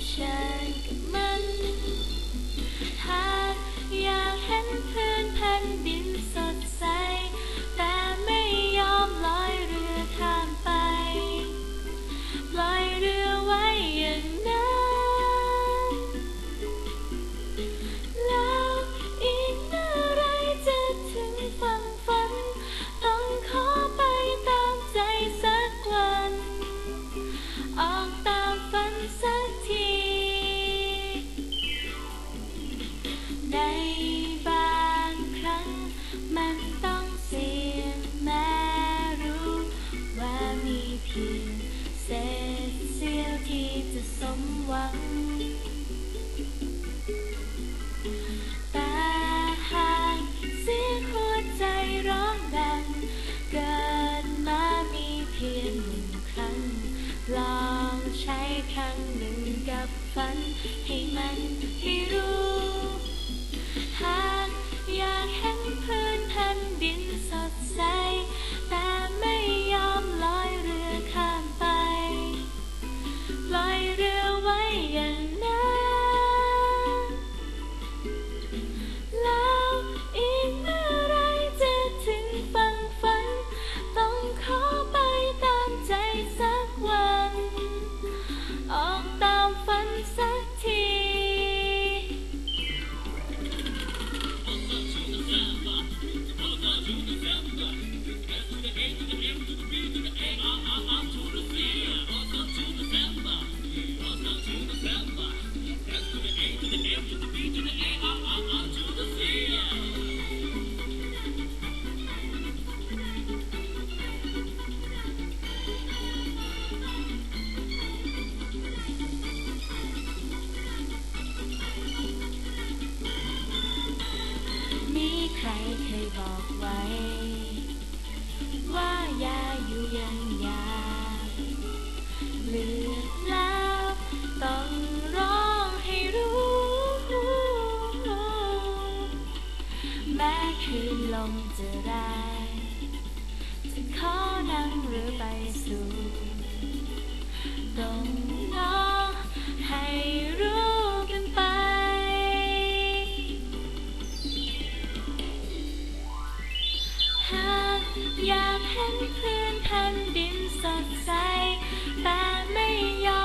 shine. ครั้งหนึ่งกับฝันให้มันไม่รู้หา ใครเคยบอกไว้ ว่าอย่าอยู่ยังยากเลือกแล้วต้องร้องให้รู้ แม้คืนลมจะแรงจะขอนั่งหรือไปสู่ตรง อยากเห็นพื้นแผ่นดินสดใส แต่ไม่ยอม